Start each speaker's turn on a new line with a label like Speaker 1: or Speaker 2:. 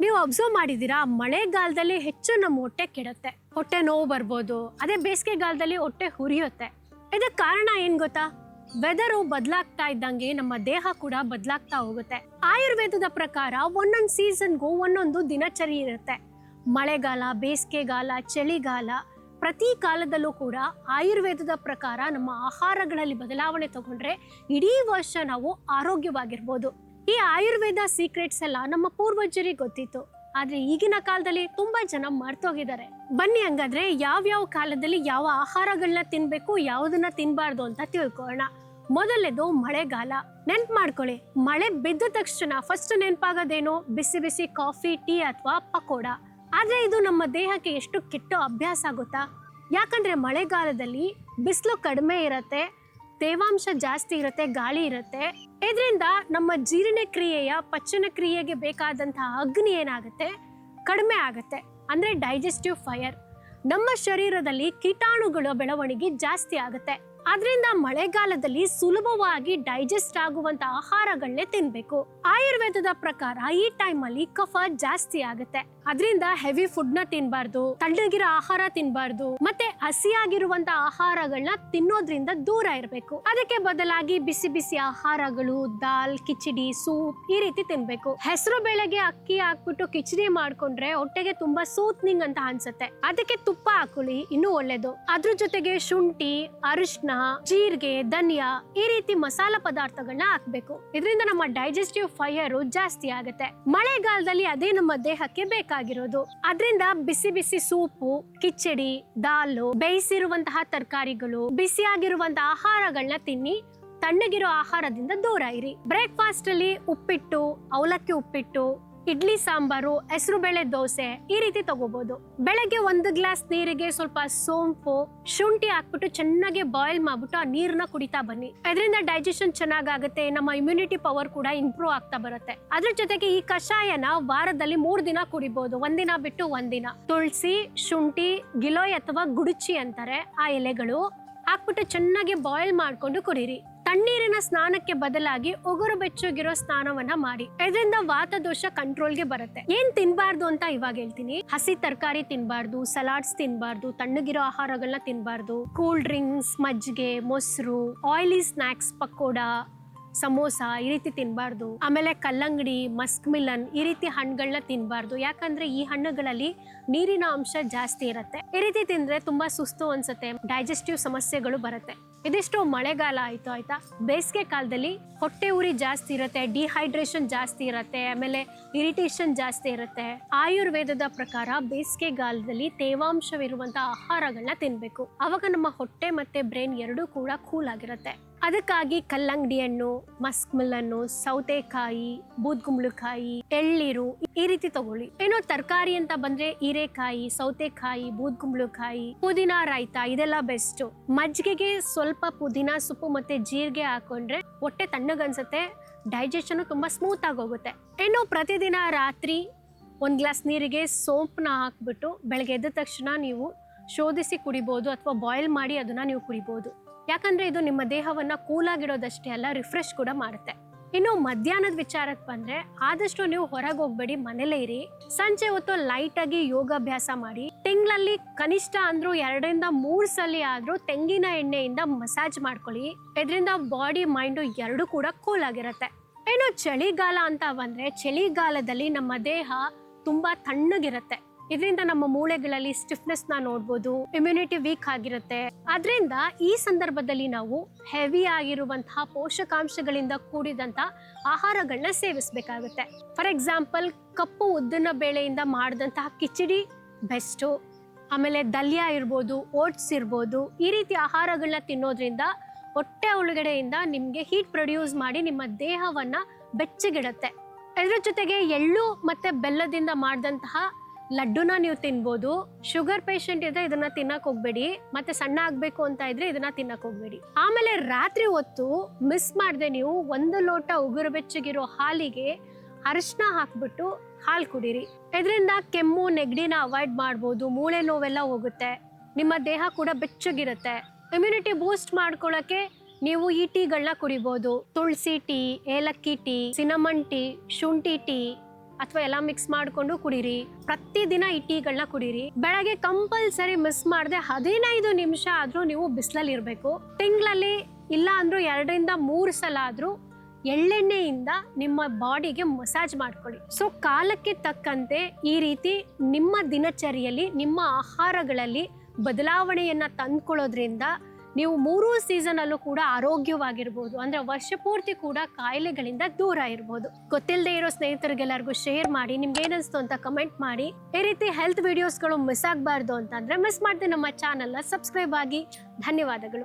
Speaker 1: ನೀವು ಅಬ್ಸರ್ವ್ ಮಾಡಿದೀರಾ ಮಳೆಗಾಲದಲ್ಲಿ ಹೆಚ್ಚು ನಮ್ಮ ಹೊಟ್ಟೆ ಕೆಡುತ್ತೆ, ಹೊಟ್ಟೆ ನೋವು ಬರ್ಬೋದು, ಅದೇ ಬೇಸಿಗೆಗಾಲದಲ್ಲಿ ಹೊಟ್ಟೆ ಹುರಿಯುತ್ತೆ ಇದಕ್ಕೆ ಕಾರಣ ಏನ್ ಗೊತ್ತಾ? ವೆದರು ಬದಲಾಗ್ತಾ ಇದ್ದಂಗೆ ನಮ್ಮ ದೇಹ ಕೂಡ ಬದಲಾಗ್ತಾ ಹೋಗುತ್ತೆ. ಆಯುರ್ವೇದದ ಪ್ರಕಾರ ಒಂದೊಂದು ಸೀಸನ್ಗೂ ಒಂದೊಂದು ದಿನಚರಿ ಇರುತ್ತೆ. ಮಳೆಗಾಲ, ಬೇಸಿಗೆಗಾಲ, ಚಳಿಗಾಲ, ಪ್ರತಿ ಕಾಲದಲ್ಲೂ ಕೂಡ ಆಯುರ್ವೇದದ ಪ್ರಕಾರ ನಮ್ಮ ಆಹಾರಗಳಲ್ಲಿ ಬದಲಾವಣೆ ತಗೊಂಡ್ರೆ ಇಡೀ ವರ್ಷ ನಾವು ಆರೋಗ್ಯವಾಗಿರ್ಬೋದು. ಈ ಆಯುರ್ವೇದ ಸೀಕ್ರೆಟ್ಸ್ ಎಲ್ಲ ನಮ್ಮ ಪೂರ್ವಜರಿಗೆ ಗೊತ್ತಿತ್ತು. ಆದ್ರೆ ಈಗಿನ ಕಾಲದಲ್ಲಿ ತುಂಬಾ ಜನ ಮರ್ತೋಗಿದ್ದಾರೆ. ಬನ್ನಿ ಹಂಗಾದ್ರೆ ಯಾವ್ಯಾವ ಕಾಲದಲ್ಲಿ ಯಾವ ಆಹಾರಗಳನ್ನ ತಿನ್ಬೇಕು, ಯಾವ್ದನ್ನ ತಿನ್ಬಾರ್ದು ಅಂತ ತಿಳ್ಕೊಳ್ಳೋಣ. ಮೊದಲನೇದು ಮಳೆಗಾಲ. ನೆನ್ಪು ಮಾಡ್ಕೊಳ್ಳಿ. ಮಳೆ ಬಿದ್ದ ತಕ್ಷಣ ಫಸ್ಟ್ ನೆನಪಾಗೋದೇನು? ಬಿಸಿ ಬಿಸಿ ಕಾಫಿ ಟೀ ಅಥವಾ ಪಕೋಡ. ಆದ್ರೆ ಇದು ನಮ್ಮ ದೇಹಕ್ಕೆ ಎಷ್ಟು ಕೆಟ್ಟ ಅಭ್ಯಾಸ ಆಗುತ್ತಾ ಯಾಕಂದ್ರೆ ಮಳೆಗಾಲದಲ್ಲಿ ಬಿಸಿಲು ಕಡಿಮೆ ಇರತ್ತೆ ತೇವಾಂಶ ಜಾಸ್ತಿ ಇರುತ್ತೆ, ಗಾಳಿ ಇರುತ್ತೆ. ಇದರಿಂದ ನಮ್ಮ ಜೀರ್ಣ ಕ್ರಿಯೆಯ ಪಚನ ಕ್ರಿಯೆಗೆ ಬೇಕಾದಂತಹ ಅಗ್ನಿ ಏನಾಗುತ್ತೆ? ಕಡಿಮೆ ಆಗುತ್ತೆ. ಅಂದ್ರೆ ಡೈಜೆಸ್ಟಿವ್ ಫೈರ್ ನಮ್ಮ ಶರೀರದಲ್ಲಿ ಕೀಟಾಣುಗಳ ಬೆಳವಣಿಗೆ ಜಾಸ್ತಿ ಆಗುತ್ತೆ. ಅದರಿಂದ ಮಳೆಗಾಲದಲ್ಲಿ ಸುಲಭವಾಗಿ ಡೈಜೆಸ್ಟ್ ಆಗುವಂತ ಆಹಾರಗಳನ್ನೇ ತಿನ್ಬೇಕು. ಆಯುರ್ವೇದದ ಪ್ರಕಾರ ಈ ಟೈಮ್ ಅಲ್ಲಿ ಕಫ ಜಾಸ್ತಿ ಆಗುತ್ತೆ. ಅದರಿಂದ ಹೆವಿ ಫುಡ್ನ ತಿನ್ಬಾರ್ದು, ತಣ್ಣಗಿರೋ ಆಹಾರ ತಿನ್ಬಾರ್ದು, ಮತ್ತೆ ಹಸಿಯಾಗಿರುವಂತ ಆಹಾರಗಳನ್ನ ತಿನ್ನೋದ್ರಿಂದ ದೂರ ಇರಬೇಕು. ಅದಕ್ಕೆ ಬದಲಾಗಿ ಬಿಸಿ ಬಿಸಿ ಆಹಾರಗಳು, ದಾಲ್, ಕಿಚಡಿ, ಸೂಪ್ ಈ ರೀತಿ ತಿನ್ಬೇಕು. ಹೆಸರು ಬೆಳೆಗೆ ಅಕ್ಕಿ ಹಾಕ್ಬಿಟ್ಟು ಕಿಚಡಿ ಮಾಡ್ಕೊಂಡ್ರೆ ಹೊಟ್ಟೆಗೆ ತುಂಬಾ ಸೂತ್ನಿಂಗ್ ಅಂತ ಅನ್ಸುತ್ತೆ. ಅದಕ್ಕೆ ತುಪ್ಪ ಹಾಕೊಳ್ಳಿ, ಇನ್ನೂ ಒಳ್ಳೇದು. ಅದ್ರ ಜೊತೆಗೆ ಶುಂಠಿ ಅರಿಶಿನ ಜೀರಿಗೆ, ಧನಿಯಾ ಈ ರೀತಿ ಮಸಾಲ ಪದಾರ್ಥಗಳನ್ನ ಹಾಕ್ಬೇಕು. ಇದರಿಂದ ನಮ್ಮ ಡೈಜೆಸ್ಟಿವ್ ಫೈರ್ ಜಾಸ್ತಿ ಆಗುತ್ತೆ. ಮಳೆಗಾಲದಲ್ಲಿ ಅದೇ ನಮ್ಮ ದೇಹಕ್ಕೆ ಬೇಕಾಗಿರೋದು. ಅದರಿಂದ ಬಿಸಿ ಬಿಸಿ ಸೂಪು, ಕಿಚಡಿ, ದಾಲು, ಬೇಯಿಸಿರುವಂತಹ ತರಕಾರಿಗಳು ಬಿಸಿಯಾಗಿರುವಂತಹ ಆಹಾರಗಳನ್ನ ತಿನ್ನಿ, ತಣ್ಣಗಿರೋ ಆಹಾರದಿಂದ ದೂರ ಇರಿ. ಬ್ರೇಕ್ಫಾಸ್ಟ್ ಅಲ್ಲಿ ಉಪ್ಪಿಟ್ಟು, ಅವಲಕ್ಕಿ ಉಪ್ಪಿಟ್ಟು ಇಡ್ಲಿ, ಸಾಂಬಾರು ಹೆಸರುಬೇಳೆ ದೋಸೆ ಈ ರೀತಿ ತಗೋಬಹುದು ಬೆಳಗ್ಗೆ ಒಂದು ಗ್ಲಾಸ್ ನೀರಿಗೆ ಸ್ವಲ್ಪ ಸೋಂಪು, ಶುಂಠಿ ಹಾಕ್ಬಿಟ್ಟು ಚೆನ್ನಾಗಿ ಬಾಯ್ಲ್ ಮಾಡ್ಬಿಟ್ಟು ಆ ನೀರನ್ನ ಕುಡಿತಾ ಬನ್ನಿ. ಅದರಿಂದ ಡೈಜೆಷನ್ ಚೆನ್ನಾಗಾಗುತ್ತೆ, ನಮ್ಮ ಇಮ್ಯುನಿಟಿ ಪವರ್ ಕೂಡ ಇಂಪ್ರೂವ್ ಆಗ್ತಾ ಬರುತ್ತೆ. ಅದ್ರ ಜೊತೆಗೆ ಈ ಕಷಾಯನ ವಾರದಲ್ಲಿ ಮೂರ್ ದಿನ ಕುಡಿಬಹುದು ಒಂದಿನ ಬಿಟ್ಟು ಒಂದಿನ ತುಳಸಿ, ಶುಂಠಿ, ಗಿಲೋಯ್ ಅಥವಾ ಗುಡುಚಿ ಅಂತಾರೆ ಆ ಎಲೆಗಳು ಹಾಕ್ಬಿಟ್ಟು ಚೆನ್ನಾಗಿ ಬಾಯ್ಲ್ ಮಾಡ್ಕೊಂಡು ಕುಡೀರಿ. ತಣ್ಣೀರಿನ ಸ್ನಾನಕ್ಕೆ ಬದಲಾಗಿ ಉಗುರು ಬೆಚ್ಚಗಿರೋ ಸ್ನಾನವನ್ನ ಮಾಡಿ. ಇದರಿಂದ ವಾತದೋಷ ಕಂಟ್ರೋಲ್ಗೆ ಬರುತ್ತೆ. ಏನ್ ತಿನ್ಬಾರ್ದು ಅಂತ ಇವಾಗ ಹೇಳ್ತೀನಿ? ಹಸಿ ತರಕಾರಿ ತಿನ್ಬಾರ್ದು, ಸಲಾಡ್ಸ್ ತಿನ್ಬಾರ್ದು, ತಣ್ಣಗಿರೋ ಆಹಾರಗಳನ್ನ ತಿನ್ಬಾರ್ದು. ಕೂಲ್ ಡ್ರಿಂಕ್ಸ್ ಮಜ್ಜಿಗೆ, ಮೊಸರು ಆಯಿಲಿ ಸ್ನಾಕ್ಸ್ ಪಕೋಡ, ಸಮೋಸ ಈ ರೀತಿ ತಿನ್ಬಾರ್ದು. ಆಮೇಲೆ ಕಲ್ಲಂಗಡಿ ಮಸ್ಕ್ ಮಿಲನ್ ಈ ರೀತಿ ಹಣ್ಣುಗಳನ್ನ ತಿನ್ಬಾರ್ದು. ಯಾಕಂದ್ರೆ ಈ ಹಣ್ಣುಗಳಲ್ಲಿ ನೀರಿನ ಅಂಶ ಜಾಸ್ತಿ ಇರುತ್ತೆ. ಈ ರೀತಿ ತಿಂದ್ರೆ ತುಂಬಾ ಸುಸ್ತು ಅನ್ಸುತ್ತೆ. ಡೈಜೆಸ್ಟಿವ್ ಸಮಸ್ಯೆಗಳು ಬರುತ್ತೆ. ಇದಿಷ್ಟು ಮಳೆಗಾಲ ಆಯ್ತು, ಆಯ್ತಾ? ಬೇಸಿಗೆ ಕಾಲದಲ್ಲಿ ಹೊಟ್ಟೆ ಉರಿ ಜಾಸ್ತಿ ಇರುತ್ತೆ ಡಿಹೈಡ್ರೇಷನ್ ಜಾಸ್ತಿ ಇರುತ್ತೆ, ಆಮೇಲೆ ಇರಿಟೇಷನ್ ಜಾಸ್ತಿ ಇರುತ್ತೆ. ಆಯುರ್ವೇದದ ಪ್ರಕಾರ ಬೇಸಿಗೆಗಾಲದಲ್ಲಿ ತೇವಾಂಶವಿರುವಂತಹ ಆಹಾರಗಳನ್ನ ತಿನ್ಬೇಕು. ಅವಾಗ ನಮ್ಮ ಹೊಟ್ಟೆ ಮತ್ತೆ ಬ್ರೈನ್ ಎರಡೂ ಕೂಡ ಕೂಲ್ ಆಗಿರುತ್ತೆ. ಅದಕ್ಕಾಗಿ ಕಲ್ಲಂಗಡಿ ಹಣ್ಣು ಮಸ್ಕ್ ಮಿಲ್ಲನ್ನು ಸೌತೆಕಾಯಿ, ಬೂದ್ಗುಂಬಳಕಾಯಿ, ಎಳ್ಳೀರು ಈ ರೀತಿ ತಗೊಳ್ಳಿ. ಏನೋ ತರಕಾರಿ ಅಂತ ಬಂದ್ರೆ ಹೀರೆಕಾಯಿ, ಸೌತೆಕಾಯಿ, ಬೂದ್ಗುಂಬಳಕಾಯಿ, ಪುದೀನ ರಾಯ್ತ ಇದೆಲ್ಲ ಬೆಸ್ಟ್ ಮಜ್ಜಿಗೆಗೆ ಸ್ವಲ್ಪ ಪುದೀನ ಸೊಪ್ಪು ಮತ್ತೆ ಜೀರಿಗೆ ಹಾಕೊಂಡ್ರೆ ಹೊಟ್ಟೆ ತಣ್ಣಗನ್ಸುತ್ತೆ ಡೈಜೆಷನ್ ತುಂಬಾ ಸ್ಮೂತ್ ಆಗಿ ಹೋಗುತ್ತೆ ಇನ್ನು ಪ್ರತಿದಿನ ರಾತ್ರಿ ಒಂದು ಗ್ಲಾಸ್ ನೀರಿಗೆ ಸೋಂಪನ್ನ ಹಾಕ್ಬಿಟ್ಟು ಬೆಳಗ್ಗೆ ಎದ್ದ ತಕ್ಷಣ ನೀವು ಶೋಧಿಸಿ ಕುಡಿಬೋದು ಅಥವಾ ಬಾಯ್ಲ್ ಮಾಡಿ ಅದನ್ನ ನೀವು ಕುಡಿಬೋದು. ಯಾಕಂದ್ರೆ ಇದು ನಿಮ್ಮ ದೇಹವನ್ನ ಕೂಲಾಗಿಡೋದಷ್ಟೇ ಅಲ್ಲ ರಿಫ್ರೆಶ್ ಕೂಡ ಮಾಡುತ್ತೆ. ಇನ್ನು ಮಧ್ಯಾಹ್ನದ ವಿಚಾರಕ್ಕೆ ಬಂದ್ರೆ ಆದಷ್ಟು ನೀವು ಹೊರಗೆ ಹೋಗ್ಬೇಡಿ ಮನೇಲೇ ಇರಿ. ಸಂಜೆ ಹೊತ್ತು ಲೈಟ್ ಆಗಿ ಯೋಗಾಭ್ಯಾಸ ಮಾಡಿ. ತಿಂಗಳಲ್ಲಿ ಕನಿಷ್ಠ ಅಂದ್ರೂ ಎರಡರಿಂದ ಮೂರು ಸಲ ಆದ್ರೂ ತೆಂಗಿನ ಎಣ್ಣೆಯಿಂದ ಮಸಾಜ್ ಮಾಡ್ಕೊಳ್ಳಿ. ಇದರಿಂದ ಬಾಡಿ ಮೈಂಡು ಎರಡು ಕೂಡ ಕೂಲ್ ಆಗಿರುತ್ತೆ ಇನ್ನು ಚಳಿಗಾಲ ಅಂತ ಬಂದ್ರೆ ಚಳಿಗಾಲದಲ್ಲಿ ನಮ್ಮ ದೇಹ ತುಂಬಾ ತಣ್ಣಗಿರುತ್ತೆ. ಇದರಿಂದ ನಮ್ಮ ಮೂಳೆಗಳಲ್ಲಿ ಸ್ಟಿಫ್ನೆಸ್ನ ನೋಡ್ಬೋದು ಇಮ್ಯುನಿಟಿ ವೀಕ್ ಆಗಿರುತ್ತೆ. ಅದರಿಂದ ಈ ಸಂದರ್ಭದಲ್ಲಿ ನಾವು ಹೆವಿ ಆಗಿರುವಂತಹ ಪೋಷಕಾಂಶಗಳಿಂದ ಕೂಡಿದಂತ ಆಹಾರಗಳನ್ನ ಸೇವಿಸಬೇಕಾಗುತ್ತೆ. ಫಾರ್ ಎಕ್ಸಾಂಪಲ್ ಕಪ್ಪು ಉದ್ದಿನ ಬೇಳೆಯಿಂದ ಮಾಡಿದಂತಹ ಕಿಚಡಿ ಬೆಸ್ಟು ಆಮೇಲೆ ದಲ್ಯ ಇರ್ಬೋದು ಓಟ್ಸ್ ಇರ್ಬೋದು, ಈ ರೀತಿ ಆಹಾರಗಳನ್ನ ತಿನ್ನೋದ್ರಿಂದ ಹೊಟ್ಟೆ ಒಳಗಡೆಯಿಂದ ನಿಮಗೆ ಹೀಟ್ ಪ್ರೊಡ್ಯೂಸ್ ಮಾಡಿ ನಿಮ್ಮ ದೇಹವನ್ನ ಬೆಚ್ಚಗಿಡುತ್ತೆ. ಅದರ ಜೊತೆಗೆ ಎಳ್ಳು ಮತ್ತೆ ಬೆಲ್ಲದಿಂದ ಮಾಡಿದಂತಹ ಲಡ್ಡುನ ನೀವು ತಿನ್ಬೋದು, ಶುಗರ್ ಪೇಷಂಟ್ ಇದ್ರೆ ಇದನ್ನ ತಿನ್ನಕ್ ಹೋಗ್ಬೇಡಿ, ಮತ್ತೆ ಸಣ್ಣ ಆಗ್ಬೇಕು ಅಂತ ಇದ್ರೆ ಇದನ್ನ ತಿನ್ನಕ್ ಹೋಗ್ಬೇಡಿ. ಆಮೇಲೆ ರಾತ್ರಿ ಹೊತ್ತು ಮಿಸ್ ಮಾಡದೆ ನೀವು ಒಂದು ಲೋಟ ಉಗುರು ಬೆಚ್ಚಗಿರೋ ಹಾಲಿಗೆ ಅರಿಶಿನ ಹಾಕ್ಬಿಟ್ಟು ಹಾಲು ಕುಡೀರಿ. ಇದರಿಂದ ಕೆಮ್ಮು, ನೆಗಡಿನ ಅವಾಯ್ಡ್ ಮಾಡ್ಬೋದು, ಮೂಳೆ ನೋವೆಲ್ಲ ಹೋಗುತ್ತೆ, ನಿಮ್ಮ ದೇಹ ಕೂಡ ಬೆಚ್ಚಗಿರುತ್ತೆ. ಇಮ್ಯುನಿಟಿ ಬೂಸ್ಟ್ ಮಾಡ್ಕೊಳ್ಳೋಕ್ಕೆ ನೀವು ಈ ಟೀಗಳನ್ನ ಕುಡಿಬೋದು. ತುಳಸಿ ಟೀ, ಏಲಕ್ಕಿ ಟೀ, ಸಿನಮನ್ ಟೀ, ಶುಂಠಿ ಟೀ ಅಥವಾ ಎಲ್ಲ ಮಿಕ್ಸ್ ಮಾಡಿಕೊಂಡು ಕುಡೀರಿ. ಪ್ರತಿದಿನ ಈ ಟೀಗಳನ್ನ ಕುಡೀರಿ. ಬೆಳಗ್ಗೆ ಕಂಪಲ್ಸರಿ ಮಿಸ್ ಮಾಡದೆ ಹದಿನೈದು ನಿಮಿಷ ಆದ್ರೂ ನೀವು ಬಿಸಿಲಲ್ಲಿ ಇರಬೇಕು. ತಿಂಗಳಲ್ಲಿ ಇಲ್ಲ ಅಂದ್ರೂ ಎರಡರಿಂದ ಮೂರು ಸಲ ಆದ್ರೂ ಎಳ್ಳೆಣ್ಣೆಯಿಂದ ನಿಮ್ಮ ಬಾಡಿಗೆ ಮಸಾಜ್ ಮಾಡ್ಕೊಳ್ಳಿ. ಸೊ ಕಾಲಕ್ಕೆ ತಕ್ಕಂತೆ ಈ ರೀತಿ ನಿಮ್ಮ ದಿನಚರಿಯಲ್ಲಿ, ನಿಮ್ಮ ಆಹಾರಗಳಲ್ಲಿ ಬದಲಾವಣೆಯನ್ನು ತಂದ್ಕೊಳ್ಳೋದ್ರಿಂದ ನೀವು ಮೂರೂ ಸೀಸನಲ್ಲೂ ಕೂಡ ಆರೋಗ್ಯವಾಗಿರ್ಬೋದು, ಅಂದ್ರೆ ವರ್ಷ ಪೂರ್ತಿ ಕೂಡ ಕಾಯಿಲೆಗಳಿಂದ ದೂರ ಇರ್ಬೋದು. ಗೊತ್ತಿಲ್ಲದೆ ಇರೋ ಸ್ನೇಹಿತರಿಗೆಲ್ಲರಿಗೂ ಶೇರ್ ಮಾಡಿ, ನಿಮ್ಗೆ ಏನಿಸ್ತು ಅಂತ ಕಮೆಂಟ್ ಮಾಡಿ. ಈ ರೀತಿ ಹೆಲ್ತ್ ವಿಡಿಯೋಸ್ಗಳು ಮಿಸ್ ಆಗಬಾರ್ದು ಅಂತಂದರೆ ಮಿಸ್ ಮಾಡದೆ ನಮ್ಮ ಚಾನಲ್ನ ಸಬ್ಸ್ಕ್ರೈಬ್ ಆಗಿ. ಧನ್ಯವಾದಗಳು.